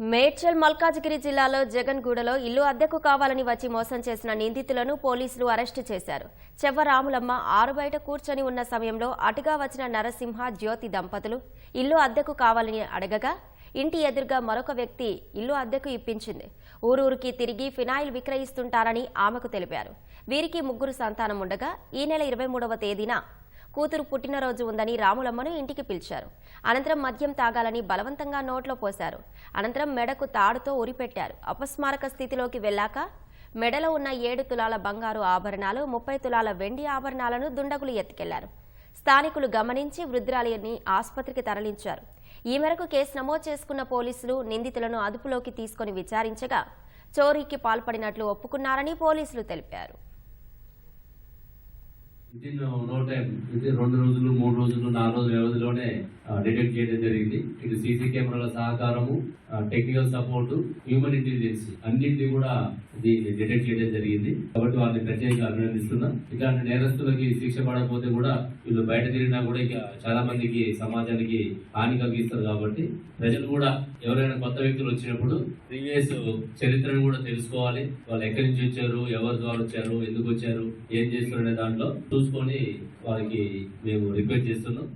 మేడ్చల్ మల్కాజ్గిరి జిల్లాలో జగన్గూడలో ఇల్లు అద్దెకు కావాలని వచ్చి మోసం చేసిన నిందితులను పోలీసులు అరెస్టు చేశారు. చెవ్వరాములమ్మ ఆరు బయట కూర్చొని ఉన్న సమయంలో అటుగా వచ్చిన నరసింహ జ్యోతి దంపతులు ఇల్లు అద్దెకు కావాలని అడగగా ఇంటి ఎదురుగా మరొక వ్యక్తి ఇల్లు అద్దెకు ఇప్పించింది. ఊరూరికి తిరిగి ఫినాయిల్ విక్రయిస్తుంటారని ఆమెకు తెలిపారు. వీరికి ముగ్గురు సంతానం ఉండగా ఈ నెల ఇరవై మూడవ తేదీన కూతురు పుట్టినరోజు ఉందని రాములమ్మను ఇంటికి పిలిచారు. అనంతరం మద్యం తాగాలని బలవంతంగా నోట్లో పోశారు. అనంతరం మెడకు తాడుతో ఉరిపెట్టారు. అపస్మారక స్థితిలోకి వెళ్ళాక మెడలో ఉన్న ఏడు తులాల బంగారు ఆభరణాలు ముప్పై తులాల వెండి ఆభరణాలను దుండగులు ఎత్తుకెళ్ళారు. స్థానికులు గమనించి వృద్ధురాలిని ఆసుపత్రికి తరలించారు. ఈ మేరకు కేసు నమోదు చేసుకున్న పోలీసులు నిందితులను అదుపులోకి తీసుకొని విచారించగా చోరీకి పాల్పడినట్లు ఒప్పుకున్నారని పోలీసులు తెలిపారు. వితిన్ నో టైం వితిన్ రెండు రోజులు మూడు రోజులు నాలుగు రోజుల వ్యవధిలోనే డిటెక్ట్ చేయడం జరిగింది. ఇది సీసీ కెమెరాల సహకారము టెక్నికల్ సపోర్ట్ హ్యూమన్ ఇంటెలిజెన్స్ అన్నింటినీ కూడా దీన్ని డిటెక్ట్ చేయడం జరిగింది. కాబట్టి వాళ్ళని ప్రత్యేకంగా అభినందిస్తున్నాం. ఇలాంటి నేరస్తులకి శిక్ష పడకపోతే కూడా వీళ్ళు బయట తిరిగినా కూడా ఇక చాలా మందికి సమాజానికి హాని కలిగిస్తారు కాబట్టి ప్రజలు కూడా ఎవరైనా కొత్త వ్యక్తులు వచ్చినప్పుడు ప్రీవియస్ చరిత్రను కూడా తెలుసుకోవాలి. వాళ్ళు ఎక్కడి నుంచి వచ్చారు ఎవరి ద్వారా వచ్చారు ఎందుకు వచ్చారు ఏం చేస్తారు అనే దాంట్లో చూసుకొని వారికి మేము రిక్వెస్ట్ చేస్తున్నాం.